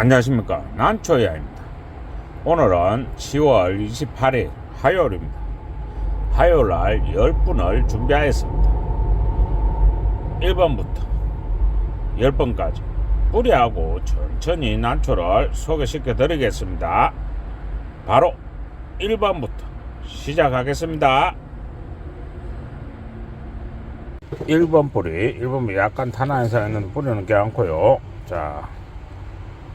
안녕하십니까. 난초야입니다. 오늘은 10월 28일 화요일입니다. 화요일날 10분을 준비하였습니다. 1번부터 10번까지 뿌리하고 천천히 난초를 소개시켜 드리겠습니다. 바로 1번부터 시작하겠습니다. 1번 뿌리 1번 약간 탄화 현상있는 뿌리는 게 않고요. 자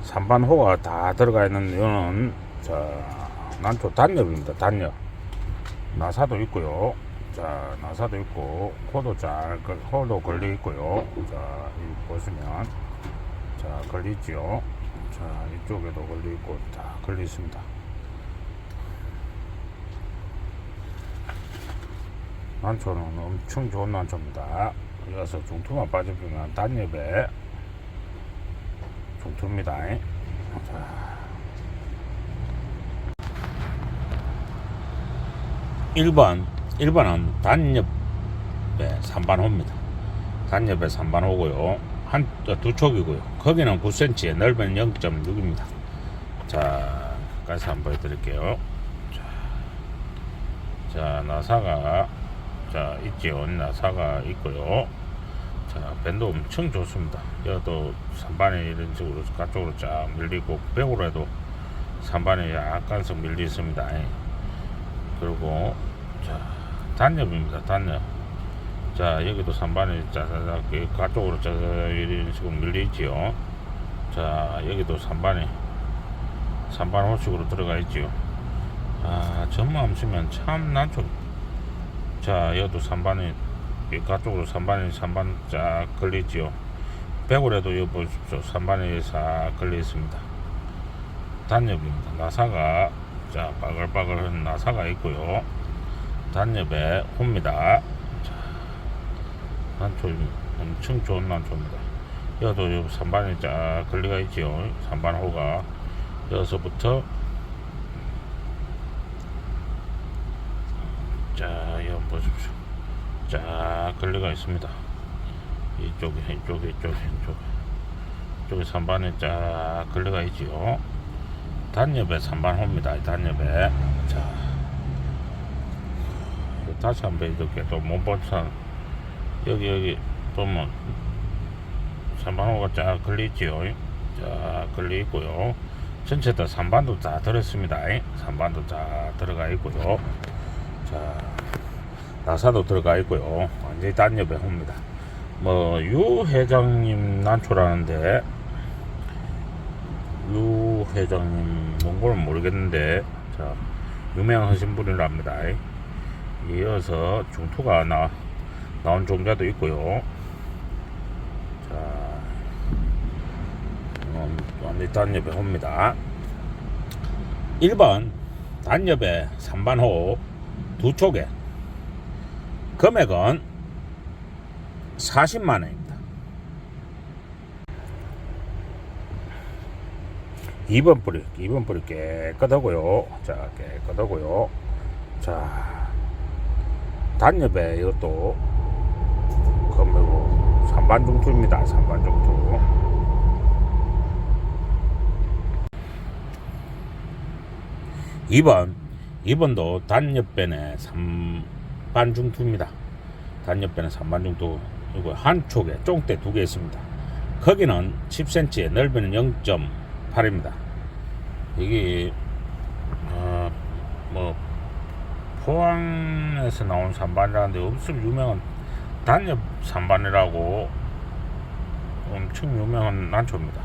3반 호가 다 들어가 있는 이거는 자 난초 단엽입니다 단엽. 나사도 있고요. 자 나사도 있고 코도 잘 걸- 코도 걸려 있고요. 자 보시면 자 걸리지요. 자 이쪽에도 걸려 있고 다 걸려 있습니다. 난초는 엄청 좋은 난초입니다. 이어서 중투만 빠져보면 단엽에 중투입니다. 자. 1번 1번은 단엽에 3반 호입니다. 단엽에 3반 호고요. 한 두 촉이고요. 거기는 9cm 넓은 0.6입니다. 자 가서 한번 보여드릴게요. 자, 자 나사가 자 있지요. 나사가 있고요 자 밴도 엄청 좋습니다. 여도 3반에 이런 식으로 가쪽으로 쫙 밀리고 백으로 해도 3반에 약간씩 밀리 있습니다. 그리고 자 단엽입니다 단엽. 자 여기도 3반에 짜자작 가쪽으로 짜자작 이런 식으로 밀리지요. 자 여기도 3반에 3반 호식으로 들어가 있지요. 아 전망 없으면 참 난초 자 여기도 3반에 가쪽으로 3반에 3반 쫙 걸리지요. 백으로도 여기 보십시오. 3반에 싹 걸려 있습니다. 단엽입니다. 나사가 자 바글바글한 나사가 있고요. 단엽에 홉니다. 자, 난초 엄청 좋은 난초입니다. 여기도 요 3반에 쫙 걸리가 있지요. 3반 호가 여기서부터 자 여기 보십시오 쫙 걸려가 있습니다. 이쪽에 이쪽에 이쪽에 이쪽에. 이쪽에 3반에 쫙 걸려가 있지요. 단엽에 3반 호입니다 단엽에. 자. 다시 한번 해줄게 또 몸보산 여기 여기 보면 3반 호가 쫙 걸려있지요. 쫙 걸려 있고요. 전체 다 3반도 다 들었습니다. 3반도 다 들어가 있고요. 자 나사도 들어가 있고요. 완전히 단엽에 호입니다. 뭐 유 회장님 난초라는데 유 회장님 뭔고는 모르겠는데 자 유명하신 분이랍니다. 이어서 중투가 나 나온 종자도 있고요. 자 음, 완전 단엽에 옵니다. 1번 단엽에 3반호 두 촉에 금액은 40만 원입니다 2번 뿌리, 2번 뿌리 깨끗하고요. 자, 깨끗하고요. 자, 단엽에 이것도 금매고 3반 중투입니다. 3반 중투. 이번 2번도 단엽변에 3 반 중투입니다. 단엽변에 3반 중투. 이거 한 촉에 쫑대 두 개 있습니다. 거기는 10cm, 넓이는 0.8입니다. 이게 어, 뭐 포항에서 나온 산반이라는데 엄청 유명한 단엽 산반이라고 엄청 유명한 난초입니다.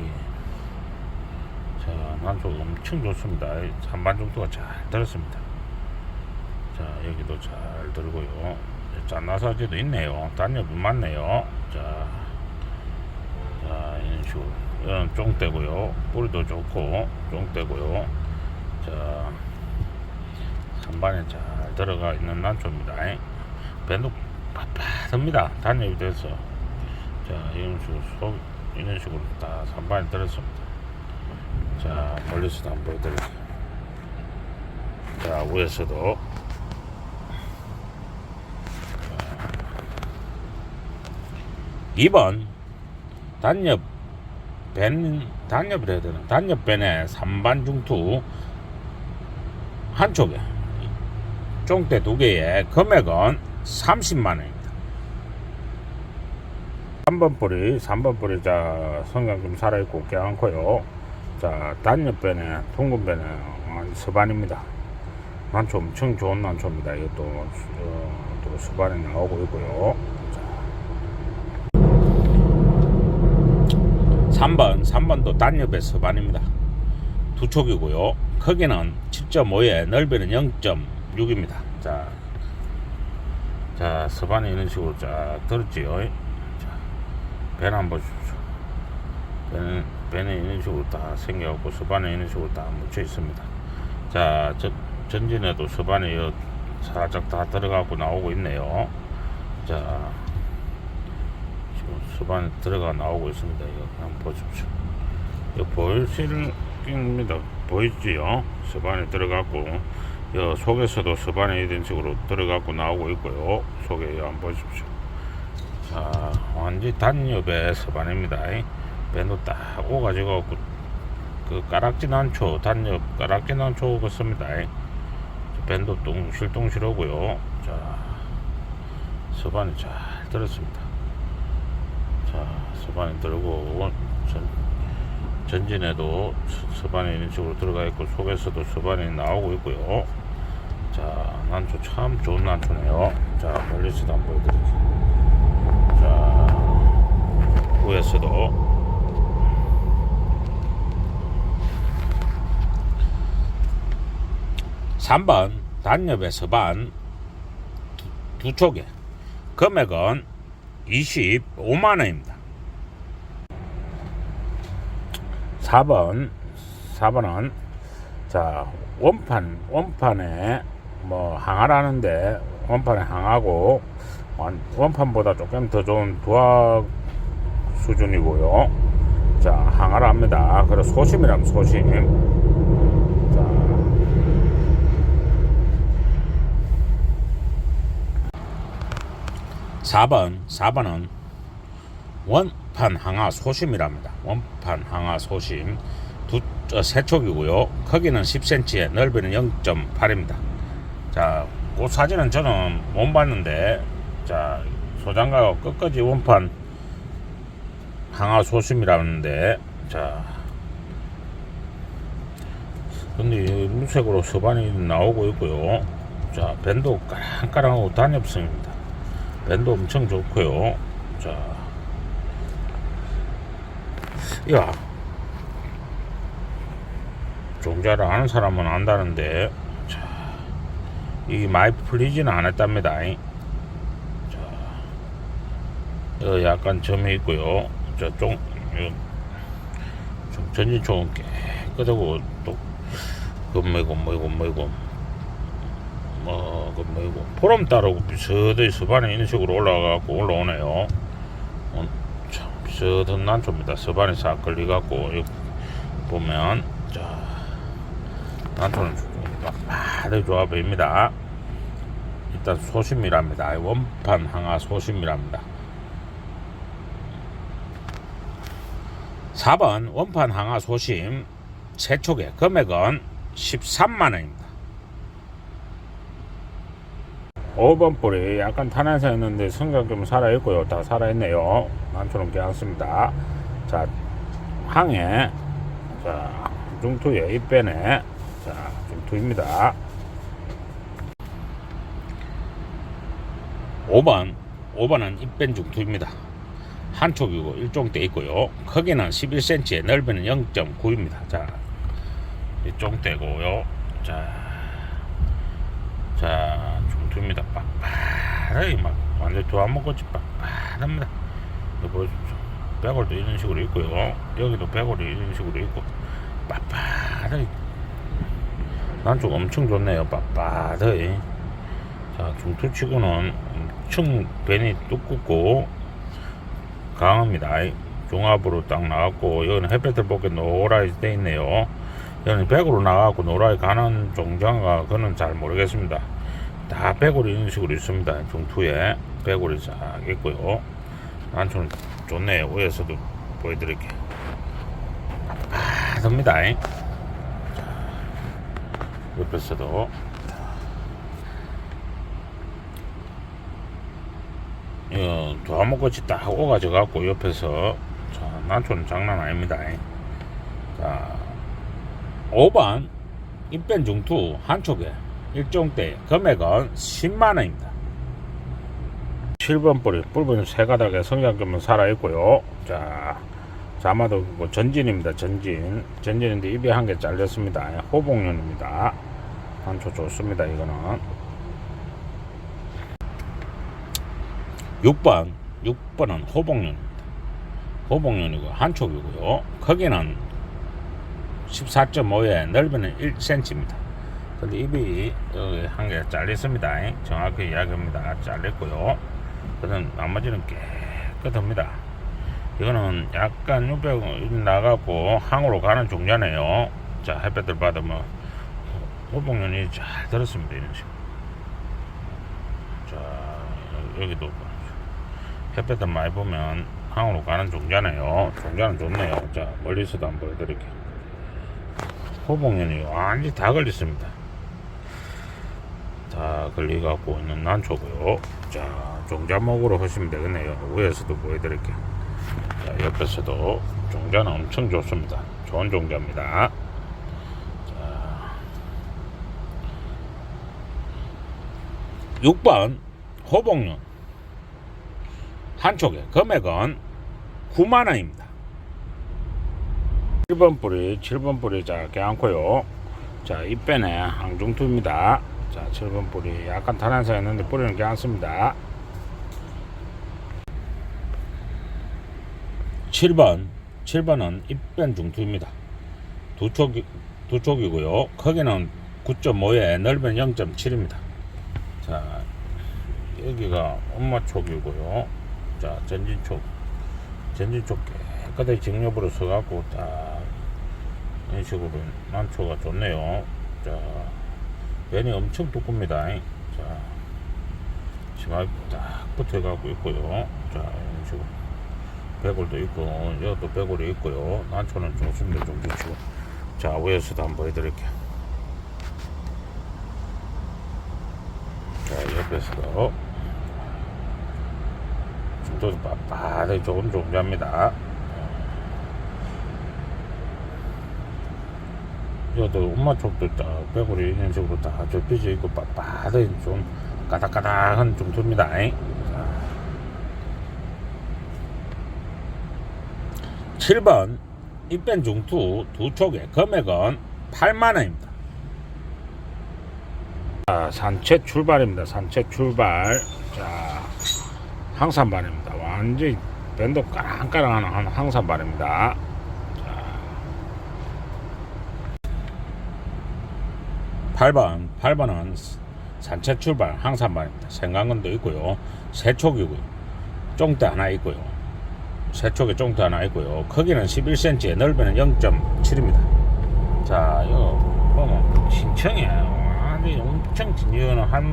이, 자, 난초 엄청 좋습니다. 산반 정도가 잘 들었습니다. 자, 여기도 잘 들고요. 짠나사지도 있네요. 단엽이 많네요. 자, 자, 이런 식으로. 이건 쫑대고요. 뿌리도 좋고, 쫑대고요. 자, 한반에 잘 들어가 있는 난초입니다. 밴도 빳빳합니다. 단엽이 돼서. 자, 이런 식으로 속, 이런 식으로 다 산반에 들었습니다. 자, 멀리서도 한번 보여드릴게요. 자, 위에서도. 2번 단엽 밴 단엽을 해야 되나 단엽 밴에 3반 중투 한쪽에 쫑대 두 개에 금액은 30만 원입니다. 3번 뿌리, 3번 뿌리 자 성경 좀 살아있고 깨않고요. 자 단엽변에 통근변에 서반입니다. 난초 엄청 좋은 난초입니다. 이것도 어, 또 수반에 나오고 있고요. 자. 3번, 3번도 단엽의 서반입니다. 두 촉이고요. 크기는 7.5에 넓이는 0.6입니다. 자, 자 서반이 이런 식으로 쫙 들었지요. 자, 배는 한번 보십시오. 배는, 배는 이런 식으로 다 생겨갖고 서반에 이런 식으로 다 묻혀 있습니다. 자, 저, 전진에도 서반에 요 살짝 다 들어가고 나오고 있네요. 자, 서반에 들어가 나오고 있습니다. 이거 한번 보십시오. 이거 보이시는 입니다. 보이지요? 서반에 들어가고, 여 속에서도 서반에 이런 식으로 들어가고 나오고 있고요. 속에 한번 보십시오. 자, 완전 단엽의 서반입니다. 배도 딱 오가지고 그, 그 까락지 난초, 단엽 까락지 난초 같습니다. 밴도 똥실똥실하고요. 자, 서반이 잘 들었습니다. 자, 서반이 들고 전, 전진에도 서- 서반이 이런 식으로 들어가 있고 속에서도 서반이 나오고 있고요. 자, 난초 참 좋은 난초네요. 자, 멀리서도 한번 보여드릴게요. 자, 위에서도 3번 단엽의 서반 두, 두 촉에 금액은 25만 원입니다. 4번 4번은 자 원판 원판에 뭐 항하라는데 원판에 항하고 원- 원판보다 조금 더 좋은 두학 수준이고요. 자 항하라 합니다. 그래서 소심이라면 소심. 자 4번, 4번은 원판 항하 소심이랍니다. 원판 항하 소심 두, 어, 세 촉이고요. 크기는 10cm에 넓이는 0.8입니다. 자, 그 사진은 저는 못 봤는데, 자, 소장가가 끝까지 원판 항하 소심이라는데, 자, 근데 이 무색으로 서반이 나오고 있고요. 자, 밴도 까랑까랑하고 단엽성입니다. 밴도 엄청 좋고요. 자, 야, 종자를 아는 사람은 안다는데, 자, 이 많이 풀리지는 않았답니다. 자, 여 약간 점이 있고요. 저 좀, 요, 좀 전진총은 깨끗하고 또 금매고 뭐이고 뭐이고 뭐, 그 뭐이고 포럼 따르고 비슷하게 서반에 이런 식으로 올라가고 올라오네요. 어, 참 비슷한 난초입니다. 서반에 싹 걸려갖고 보면 자 난초는 좋아 보입니다. 일단 소심이랍니다. 원판 항아 소심이랍니다. 4번 원판 항아 소심 세촉의 금액은 13만 원입니다. 5번 볼이 약간 탄환사 있는데 성격 좀 살아있고요. 다 살아있네요. 난처럼 괜찮습니다. 자, 항에, 자, 중투에 입변에, 자, 중투입니다. 5번, 5번은 입변 중투입니다. 한쪽이고 일종대 있고요. 크기는 11cm에 넓이는 0.9입니다. 자, 일종대고요. 자, 자, 중투입니다. 빡빡하게 막 완전 도안먹었지 빡빡합니다. 이거 보여주죠. 백골도 이런 식으로 있고요. 여기도 백골이 이런 식으로 있고 빡빡하게 난좀 엄청 좋네요. 빡빡하게. 자, 중투치고는 엄청 벤이 두껍고 강합니다. 종합으로 딱 나왔고 여기는 햇볕을 보게 노랗게 돼 있네요. 여기는 백으로 나가고 노랗게 가는 종장가 그는 잘 모르겠습니다. 다 백골이 이런 식으로 있습니다. 중투에 백골이 싹 있고요. 난초는 좋네요. 위에서도 보여드릴게요. 빳빳합니다. 자, 옆에서도 이거 도화목꽃이 딱 오가져 갖고 옆에서 자, 난초는 장난 아닙니다. 자, 5번 입변 중투 한 촉에 일종대 금액은 10만원입니다. 7번 뿌리 붉은 세 가닥의 성장점은 살아있고요. 자, 자, 아마도 뭐 전진입니다. 전진. 전진인데 입이 한개 잘렸습니다. 호복륜입니다. 한초 좋습니다. 이거는. 6번. 6번은 호복륜입니다. 호복륜이고 한촉이고요. 크기는 14.5에 넓이는 1cm입니다. 근데 입이 여기 한개 잘렸습니다. 정확히 이야기합니다. 잘렸고요. 그다음 나머지는 깨끗합니다. 이거는 약간 유병 나가고 항으로 가는 종자네요. 자 햇볕을 받으면 호봉연이 잘 들었습니다. 이런 식으로. 자 여기도 뭐 햇볕을 많이 보면 항으로 가는 종자네요. 종자는 좋네요. 자 멀리서도 한번 보여드릴게요. 호봉연이 완전히 다 걸렸습니다. 다 걸려갖고 있는 난초고요. 자 종자목으로 하시면 되겠네요. 위에서도 보여드릴게요. 자, 옆에서도 종자는 엄청 좋습니다. 좋은 종자입니다. 자, 6번 호복륜 한쪽에 금액은 9만원입니다. 7번 뿌리, 7번 뿌리 자, 개않고요. 자, 입변에 항중투입니다. 자, 7번 뿌리 약간 탄한사 있는데 뿌리는 개않습니다. 7번 7번은 입변 중투입니다. 두 촉이 두 촉이고요. 크기는 9.5에 넓이는 0.7입니다. 자 여기가 엄마 촉이고요. 자 전진 촉 전진 촉 깨끗하게 직력으로 써갖고 딱 이런 식으로 난초가 좋네요. 자 면이 엄청 두껍습니다. 자 치마에 딱 붙어가고 있고요. 자 이런 식으로. 배골도 있고 여기도 배골이 있고요 난초는 좋습니다 좀 좋죠 자 위에서도 한번 보여드릴게요 자 옆에서도 중도도 빳빳하게 좋은 종자입니다 여기도 엄마 쪽도 딱 배골이 있는 식으로 다 접혀져 있고 빳빳하게 좀 까닥까닥한 종토입니다 자. 7번 입변 중투 두 촉의 금액은 8만원입니다. 자, 산채 출발입니다. 산채 출발. 자, 항산반입니다. 완전히 밴드 까랑까랑한 한 항산반입니다. 자, 8번. 8번은 산채 출발 항산반입니다. 생강근도 있고요. 세촉이고요. 쫑대 하나 있고요. 세쪽에 쫑도 하나 있고요. 크기는 11cm, 넓이는 0.7입니다. 자, 이거 보면 신청이에요. 완전히 엄청 진이거는 할,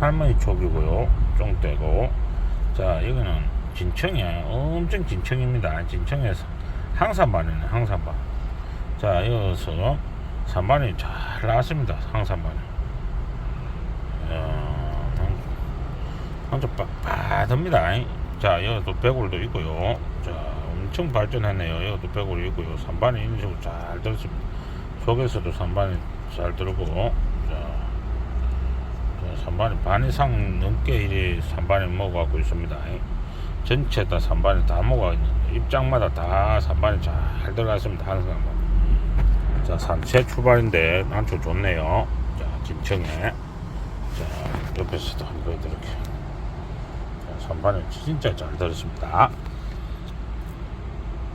할머니 촉이고요. 쫑대고. 자, 이거는 진청이에요. 엄청 진청입니다. 진청에서 항산반이네, 항산반. 자, 여기서 산반이 잘 나왔습니다. 항산반이. 완전 빳빳합니다. 자, 여기도 배골도 있고요. 자, 엄청 발전했네요. 여기도 배골이 있고요. 산반이 있는 식으로 잘 들었습니다. 속에서도 산반이 잘 들고, 자, 자, 산반이 반 이상 넘게 이 산반이 먹어가고 있습니다. 전체 다 산반이 다 먹어 있는데, 입장마다 다 산반이 잘 들어갔습니다. 한 산반. 자, 산채 출발인데, 난초 좋네요. 자, 진청에. 자, 옆에서도 한번 보여드릴게요. 자, 산반이 진짜 잘 들었습니다.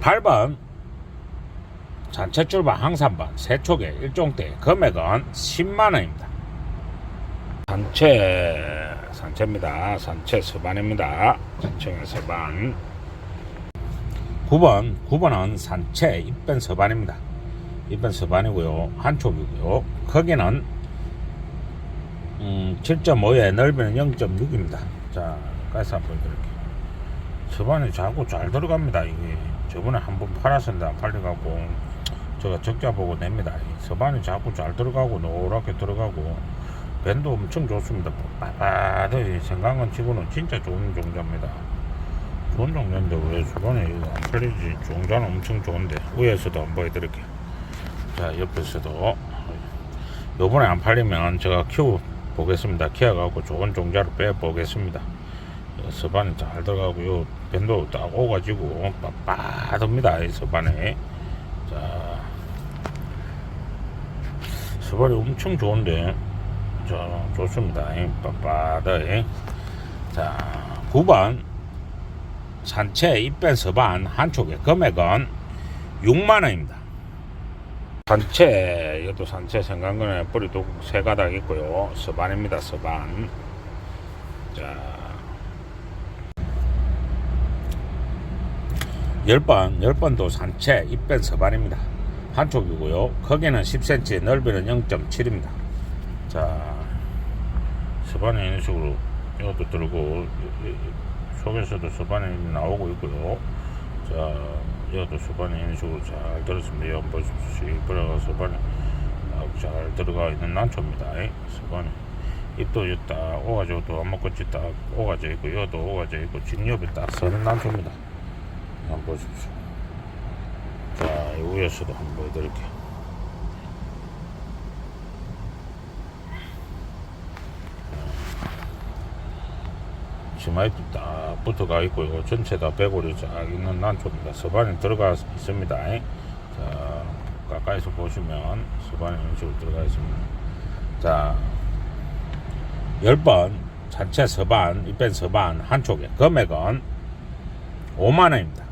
8번 산채 출발 항산반 세촉의 일종대 금액은 10만원입니다. 산채 산채입니다. 산채 서반입니다. 산채의 서반 9번 9번은 산채 입변 서반입니다. 입변 서반이고요. 한촉이고요. 크기는 음, 7.5에 넓이는 0.6입니다. 자, 가서 한번 보여드릴게요. 서반이 자꾸 잘 들어갑니다. 이게 저번에 한번 팔았었는데 안 팔려갖고 제가 적자 보고 냅니다. 이 서반이 자꾸 잘 들어가고 노랗게 들어가고 밴도 엄청 좋습니다. 빠빠하게 생강은 치고는 진짜 좋은 종자입니다. 좋은 종자인데 왜 서반이 안 팔리지? 종자는 엄청 좋은데 위에서도 한번 보여드릴게요. 자 옆에서도 요번에 안 팔리면 제가 키워 보겠습니다. 키워갖고 좋은 종자로 빼 보겠습니다. 서반이 잘 들어가고 요 밴도 딱 오가지고 빳빳합니다. 이 서반에 자 서반이 엄청 좋은데 자 좋습니다. 이 빳빳해. 자 9번 산채 입변 서반 한 촉에 금액은 6만 원입니다. 산채 이것도 산채 생강근에 뿌리도 세 가닥 있고요. 서반입니다. 서반. 자 10번, 10번도 산채 입변 서반입니다. 한쪽이고요. 크기는 10cm, 넓이는 0.7입니다. 자, 서반에 이런 식으로 이것도 들고 속에서도 서반이 나오고 있고요. 자, 이것도 서반에 이런 식으로 잘 들었습니다. 보십시오. 그래가 서반에 아주 잘 들어가 있는 난초입니다. 이 서반에. 입도 딱 오가지고 또 안목꽃이 딱 오가져 있고 이것도 오가져 있고 뒷옆이 딱 서는 난초입니다. 한번 보십시오. 자, 이 위에서도 한번 보여드릴게요. 치마이도 딱 붙어가 있고 이거 전체 다 배골이 쫙 있는 난초입니다. 서반이 들어가 있습니다. 자, 가까이서 보시면 서반이 이런 식으로 들어가 있습니다. 자, 10번 전체 서반, 입변 서반 한쪽에 금액은 5만 원입니다.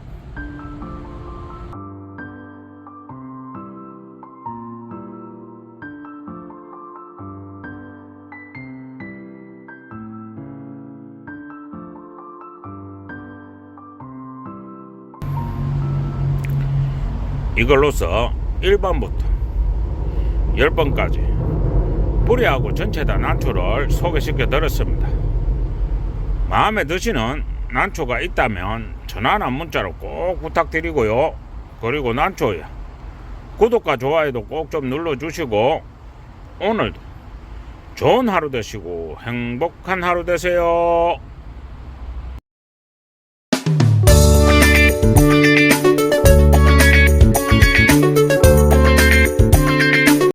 이걸로서 1번부터 10번까지 뿌리하고 전체 다 난초를 소개시켜 드렸습니다. 마음에 드시는 난초가 있다면 전화나 문자로 꼭 부탁드리고요. 그리고 난초에 구독과 좋아요도 꼭 좀 눌러주시고 오늘도 좋은 하루 되시고 행복한 하루 되세요.